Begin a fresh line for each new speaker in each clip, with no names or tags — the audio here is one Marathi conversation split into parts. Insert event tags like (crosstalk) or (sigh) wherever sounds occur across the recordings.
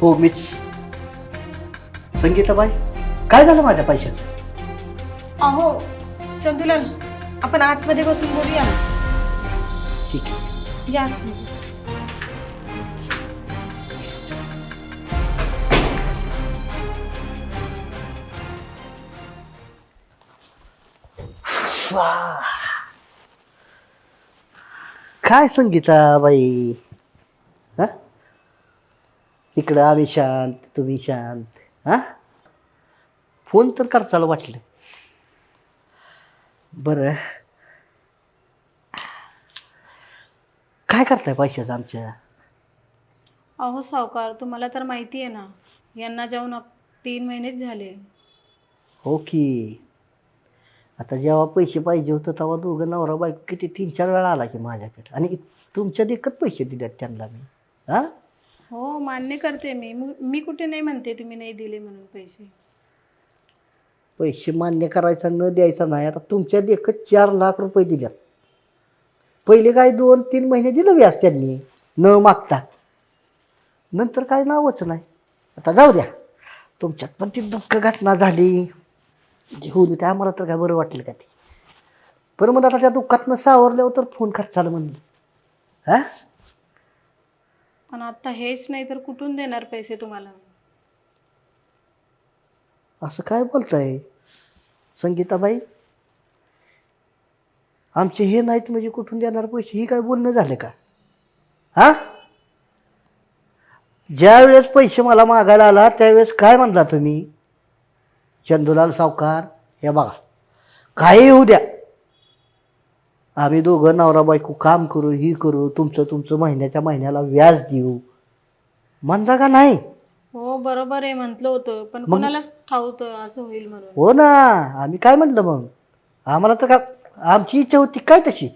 हो मीच. संगीताबाई काय झालं माझ्या पैशाचं?
अहो चंदुलाल आपण आतमध्ये बसून बोलूया.
ठीक आहे.
या
काय संगीताबाई? इकडं आम्ही शांत तुम्ही शांत. हा? फोन तर करचाल वाटलं. बरं. काय करताय पैशाचं आमच्या?
अहो सावकार तुम्हाला तर माहिती आहे ना यांना जाऊन आप- तीन महिनेच झाले.
हो की. आता जेव्हा पैसे पाहिजे होतं तेव्हा दोघं नवरा बायको किती तीन चार वेळा आला की माझ्याकडे. आणि तुमच्या देखत पैसे दिलेत त्यांना मी. हा?
हो मान्य करते मी. मग मी कुठे नाही म्हणते तुम्ही नाही दिले म्हणून पैसे.
पैसे मान्य करायचा न द्यायचा नाही. आता तुमच्या देखत चार लाख रुपये दिल्या पहिले काय दोन तीन महिने दिलं व्याज त्यांनी. न मागता. नंतर काय नावच नाही. आता जाऊ द्या. तुमच्यात पण ती दुःख घटना झाली. जी होली ते आम्हाला तर काय बरं वाटलं का ते? बरं मग आता त्या दुःखातनं सावरल्यावर तर फोन खर्चाला म्हणलं. हा?
पण आता हेच नाही तर कुठून देणार पैसे तुम्हाला?
असं काय बोलताय? संगीताबाई? आमचे हे नाहीत म्हणजे कुठून देणार पैसे? ही काय बोलणं झालं का? हा? ज्या वेळेस पैसे मला मागायला आला त्यावेळेस काय म्हणला तुम्ही? चंदुलाल सावकार हे बघा. काही होऊ द्या. आम्ही दोघं नवरा बायको काम करू ही करू तुमचं तुमचं महिन्याच्या महिन्याला व्याज देऊ. म्हणता का नाही?
हो बरोबर आहे म्हटलं होतं पण
मग-
कोणालाच ठाऊतं असं होईल म्हणून.
हो ना आम्ही काय म्हणलं मग? आम्हाला तर का आमची इच्छा होती काय तशी?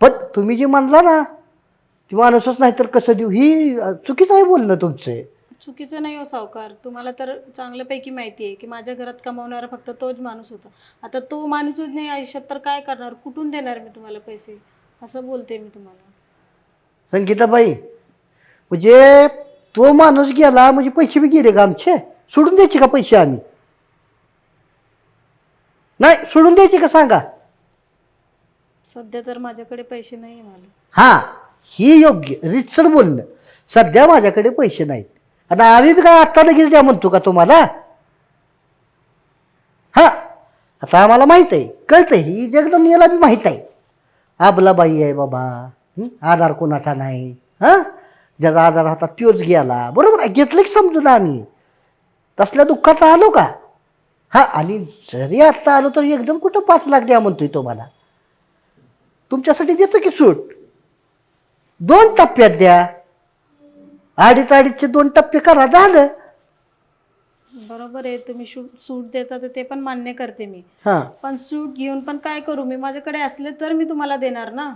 पण तुम्ही जे म्हणला ना ती माणूसच नाही तर कसं देऊ? ही अ, चुकीचं आहे बोलणं तुमचं.
चुकीचं नाही हो सावकार. तुम्हाला तर चांगल्यापैकी माहिती आहे की माझ्या घरात कमावणारा फक्त तोच माणूस होता. आता तो माणूसच नाही आयुष्यात तर काय करणार? कुठून देणार मी तुम्हाला पैसे? असं बोलते मी तुम्हाला.
संगीताबाई म्हणजे तो माणूस गेला म्हणजे पैसे बी गेले का आमचे? सोडून द्यायचे का पैसे आम्ही? नाही सोडून द्यायचे का सांगा?
सध्या तर माझ्याकडे पैसे नाही आहे मला.
हा ही योग्य रितसर बोलणं. सध्या माझ्याकडे पैसे नाहीत. आता आम्ही बी काय आत्ता लगेच द्या म्हणतो का तुम्हाला? हा आता आम्हाला माहीत आहे कळतंय ही जगदन याला बी माहीत आहे. आबला बाई आहे बाबा हं? आधार कोणाचा नाही हां? ज्याचा आधार होता तोच गेला. बरोबर आहे घेतलं की समजून आम्ही. तसल्या दुःखात आलो का? हा आणि जरी आत्ता आलो तर एकदम कुठं पाच लाख द्या म्हणतोय तुम्हाला. तुमच्यासाठी देतो की सूट? दोन टप्प्यात द्या. अडीच अडीचचे दोन टप्पे करा झालं.
बरोबर आहे तुम्ही सूट देता तर ते पण मान्य करते मी.
हा.
पण सूट घेऊन पण काय करू मी माझ्याकडे असले तर मी तुम्हाला देणार ना?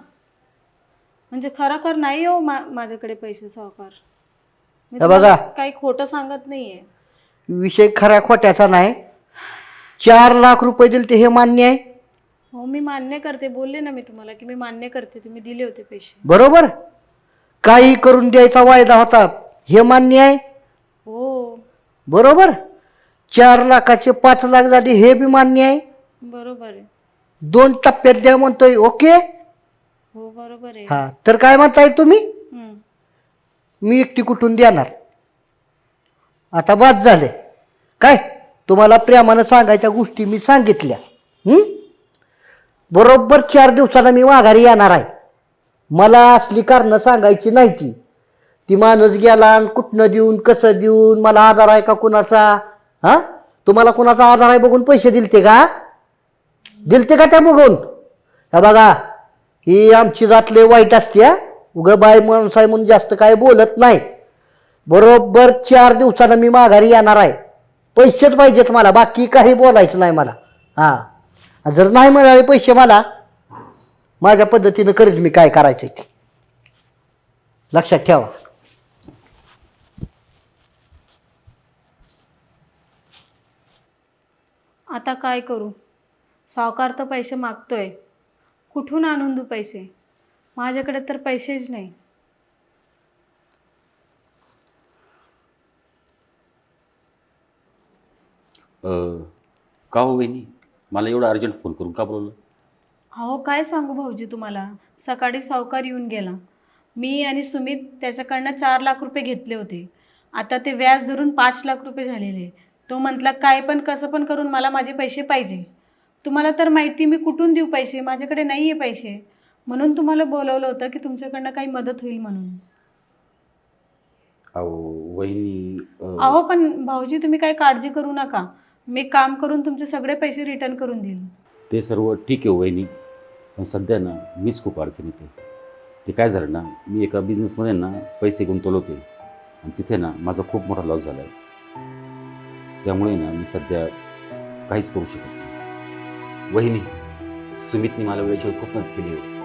म्हणजे खरोखर नाही हो मा माझ्याकडे पैसे सावकार. मी
हे बघा.
तुम्हाला काही खोटं सांगत नाहीये.
विषय खऱ्या खोट्याचा नाही. चार लाख रुपये दिले ते हे मान्य आहे.
हो मी मान्य करते. बोलले ना मी तुम्हाला की मी मान्य करते तुम्ही दिले होते पैसे.
बरोबर? काही करून द्यायचा वायदा होता. हे मान्य आहे?
हो.
बरोबर? चार लाखाचे पाच लाख झाले हे बी मान्य आहे?
बरोबर आहे.
दोन टप्प्यात द्या म्हणतोय ओके?
हो बरोबर आहे.
हा तर काय म्हणताय तुम्ही?
हम्म.
मी एकटी कुठून देणार? आता बाद झाले. काय? तुम्हाला प्रेमानं सांगायच्या गोष्टी मी सांगितल्या. हं? बरोबर चार दिवसाला मी माघारी येणार आहे. मला असली कारणं सांगायची नाही ती. ती माणूस गेला आणि कुठनं देऊन कसं देऊन मला आधार आहे का कुणाचा? हा? तुम्हाला कुणाचा आधार आहे बघून पैसे दिलते का? दिलते का त्या बघून? हा बघा ही आमची जातले वाईट असते हा. उगं बाय माणूस आहे म्हणून जास्त काय बोलत नाही. बरोबर चार दिवसानं मी माघारी येणार आहे. पैसेच पाहिजेत मला बाकी काही बोलायचं नाही मला. हां. जर नाही मिळाले पैसे मला माझ्या पद्धतीनं करेल मी काय करायचं ते. लक्षात ठेवा.
आता काय करू? सावकार तर पैसे मागतोय. कुठून आणून देऊ पैसे? माझ्याकडे तर पैसेच नाही.
अं, का हो वहिनी मला एवढं अर्जंट फोन करून का बोलवलं?
अहो काय सांगू भाऊजी तुम्हाला? सकाळी सावकार येऊन गेला. मी आणि सुमित त्याच्याकडनं चार लाख रुपये घेतले होते. आता ते व्याज धरून पाच लाख रुपये झालेले. तो म्हटला काय पण कसं पण करून मला माझे पैसे पाहिजे. तुम्हाला तर माहिती मी कुठून देऊ पैसे? माझ्याकडे नाही आहे पैसे. म्हणून तुम्हाला बोलवलं होतं की तुमच्याकडनं काही मदत होईल म्हणून.
अहो वहिनी अं,
अहो पण भाऊजी तुम्ही काही काळजी करू नका. मी काम करून तुमचे सगळे पैसे रिटर्न करून देईन
ते सर्व ठीक आहे वहिनी. पण सध्या ना मीच खूप अडचणीत येते ते काय झालं ना मी एका बिझनेसमध्ये ना पैसे गुंतवले होते. आणि तिथे ना माझा खूप मोठा लॉस झाला. आहे त्यामुळे ना मी सध्या काहीच करू शकत नाही. वहिनी सुमितने मला वेळेची खूप मदत केली आहे.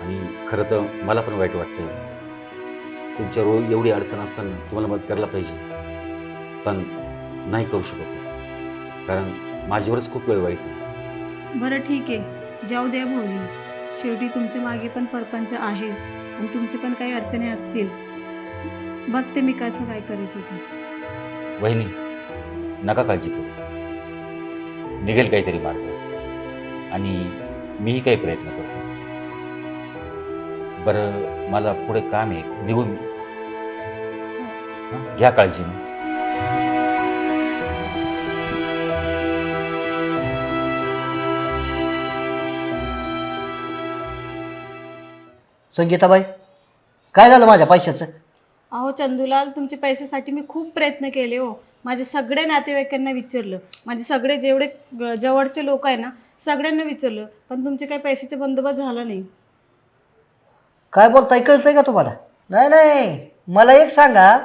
आणि खरं तर मला पण वाईट वाटतं तुमच्या रोज एवढी अडचण असताना तुम्हाला मदत करायला पाहिजे. पण नाही करू शकत. कारण माझ्यावरच खूप वेळ वाईट आहे.
बरं ठीक आहे. जाऊ द्या भाऊजी. शेवटी तुमच्या मागे पण परपंच आहेच आणि तुमचे पण काही अडचणी असतील. बघते मी कसं काय करायचं ते
वहिनी नका काळजी करू. निघेल काहीतरी मार्ग. आणि मीही काही प्रयत्न करतो. बरं मला पुढे काम आहे. निघून. हं? घ्या काळजी मग.
संगीताबाई काय झालं माझ्या पैशाचं?
अहो चंदूलाल तुमच्या पैशासाठी मी खूप प्रयत्न केले हो. माझे सगळे नातेवाईकांना विचारलं. माझे सगळे जेवढे ग- जवळचे लोक आहे ना सगळ्यांना विचारलं. पण तुमचे काही पैशाचा बंदोबस्त झाला नाही.
काय बोलताय कळतंय का तुम्हाला? नाही नाही. मला एक सांगा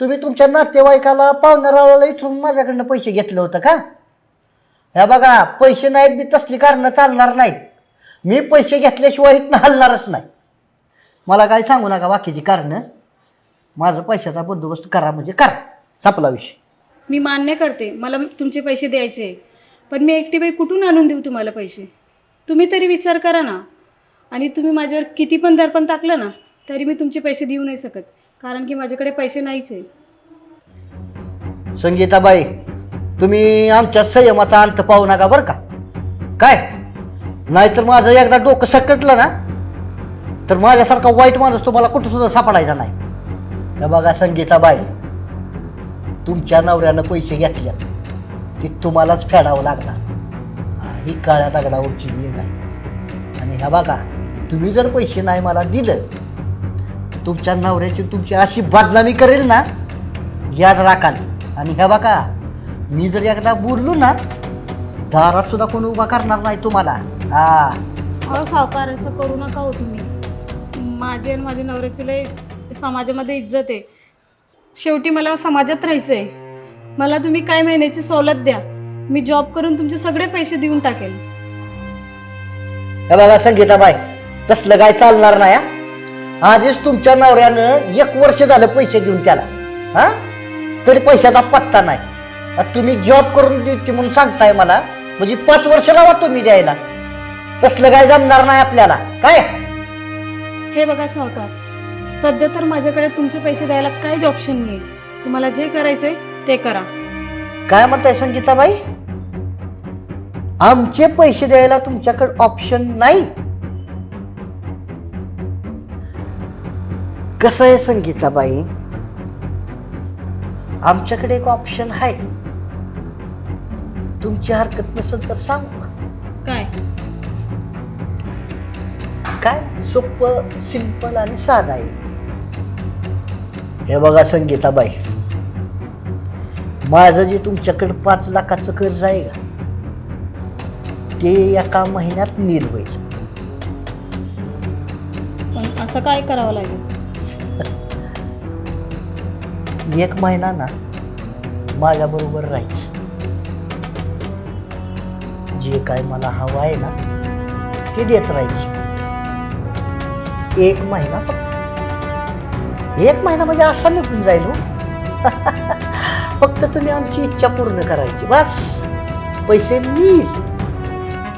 तुम्ही तुमच्या नातेवाईकाला पाहुण्यारावाला इथून माझ्याकडनं पैसे घेतले होतं का? ह्या बघा पैसे नाहीत मी तसली कारणं चालणार नाहीत. मी पैसे घेतल्याशिवाय इथनं हलणारच नाही. मला काय सांगू नका बाकीची कारणं. माझं पैशाचा बंदोबस्त करा म्हणजे करा. संपला विषय.
मी मान्य करते. मला तुमचे पैसे द्यायचे. पण मी एकटी बाई कुठून आणून देऊ तुम्हाला पैसे? तुम्ही तरी विचार करा ना. आणि तुम्ही माझ्यावर किती पण दर्पण टाकलं ना तरी मी तुमचे पैसे देऊ नाही शकत. कारण की माझ्याकडे पैसे नाहीच आहे.
संगीताबाई तुम्ही आमच्या संयमाचा अंत पाहू नका बरं का. काय? नाहीतर माझं एकदा डोकं सकटलं ना. तर माझ्यासारखा वाईट माणूस तुम्हाला कुठं सुद्धा सापडायचा नाही. हे बघा संगीताबाई तुमच्या नवऱ्यानं पैसे घेतल्या की तुम्हालाच फेडावं लागणार. ही काळ्या दगडावरची वेग आहे. आणि ह्या बघा तुम्ही जर पैसे नाही मला दिलं तुमच्या नवऱ्याची तुमची अशी बदनामी करेल ना याद राखाल. आणि ह्या बघा मी जर एकदा बोललो ना दारात सुद्धा कोणी उभा करणार नाही तुम्हाला. हा.
अहो सावकार असं करू नका हो तुम्ही. माझे आणि माझ्या नवऱ्याची लय समाजामध्ये इज्जत आहे. शेवटी मला समाजात राहायचं आहे मला तुम्ही काय महिन्याची सवलत द्या. मी जॉब करून तुमचे सगळे पैसे देऊन टाकेल.
हे बघा संगीताबाई तसलं काय चालणार नाही हा? आधीच तुमच्या नवऱ्यानं एक वर्ष झालं पैसे देऊन त्याला हा? तरी पैशाचा पत्ता नाही. आता तुम्ही जॉब करून देते म्हणून सांगताय मला म्हणजे पाच वर्ष लावा तुम्ही द्यायला. तसलं काय जमणार नाही आपल्याला काय?
हे बघा सावकार सध्या तर माझ्याकडे तुमचे पैसे द्यायला काहीच ऑप्शन नाही तुम्हाला जे करायचंय ते करा.
काय म्हणताय संगीताबाई? आमचे पैसे द्यायला तुमच्याकडे ऑप्शन नाही. कसं आहे संगीताबाई? आमच्याकडे एक ऑप्शन आहे. तुमची हरकत नसेल तर सांगू. का?
काय?
काय? सोपं सिंपल आणि साधं आहे. हे बघा संगीताबाई. माझं जे तुमच्याकडे पाच लाखाचं कर्ज आहे का? ते एका महिन्यात नील होईल.
पण असं काय करावं लागेल? (laughs)
एक महिना ना माझ्या बरोबर राहायचं. जे काय मला हवं आहे ना ते देत राहायचं. एक महिना फक्त. एक महिना म्हणजे असा निघून जाईल हो. (laughs) फक्त तुम्ही आमची इच्छा पूर्ण करायची बस. पैसे नील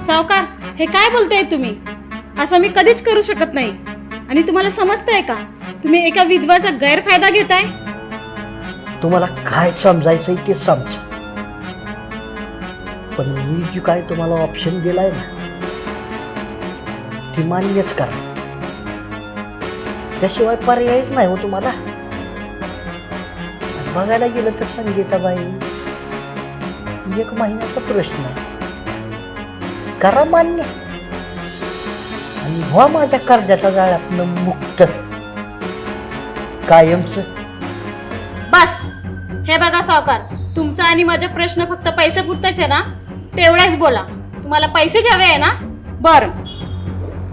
सावकार हे काय बोलताय तुम्ही? असं मी कधीच करू शकत नाही. आणि तुम्हाला समजतंय का? तुम्ही एका विधवाचा गैरफायदा घेताय?
तुम्हाला काय समजायचंय ते समजा. पण मी जी काय तुम्हाला ऑप्शन दिलाय ना ती मान्यच करा. त्याशिवाय पर्यायच नाही हो तुम्हाला. बघायला गेलं तर संगीताबाई एक महिन्याचा प्रश्न आहे. करा मान्य. आणि व्हा माझ्या कर्जाच्या जाळ्यातनं मुक्त. कायमच.
बस. हे बघा सावकार तुमचा आणि माझा प्रश्न फक्त पैसे पुरताच आहे ना? तेवढेच बोला. तुम्हाला पैसेच हवे आहे ना? बर.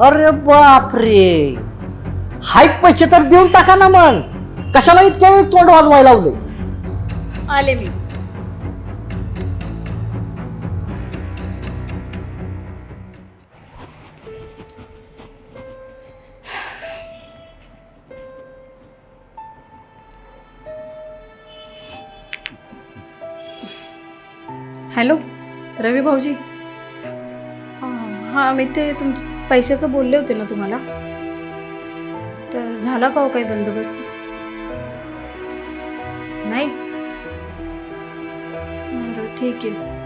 अरे बापरे. हाय पैसे तर देऊन टाका ना मग. कशाला इतक्या वेळ तोंड वाजवायला लावले?
आले मी. हॅलो रवी भाऊजी. हां मी ते तुम पैशाचं बोलले होते ना तुम्हाला. तर झाला का हो काही बंदोबस्त? नाही? बरं ठीक आहे.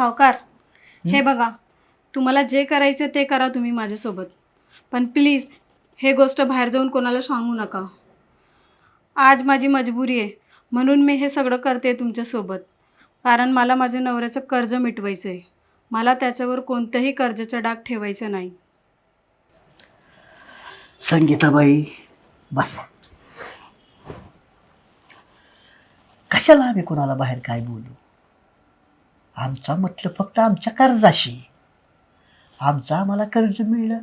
सावकार हे बघा तुम्हाला जे करायचं ते करा तुम्ही माझ्यासोबत. पण प्लीज हे गोष्ट बाहेर जाऊन कोणाला सांगू नका. आज माझी मजबुरी आहे म्हणून मी हे सगळं करते तुमच्यासोबत. कारण मला माझ्या नवऱ्याचं कर्ज मिटवायचं आहे मला त्याच्यावर कोणतंही कर्जाचा डाग ठेवायचा नाही.
संगीताबाई बस. कशाला आम्ही कोणाला बाहेर काय बोलू? आमचा मतलब फक्त आमच्या कर्जाशी. आमचं आम्हाला कर्ज मिळलं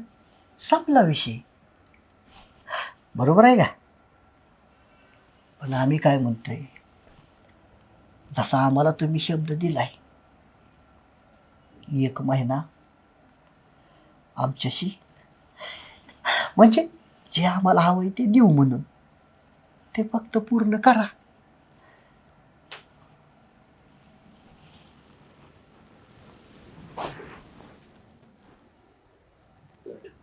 संपला विषय. बरोबर आहे का? पण आम्ही काय म्हणतोय? जसा आम्हाला तुम्ही शब्द दिलाय एक महिना आमच्याशी म्हणजे जे आम्हाला हवं आहे ते देऊ म्हणून. ते फक्त पूर्ण करा.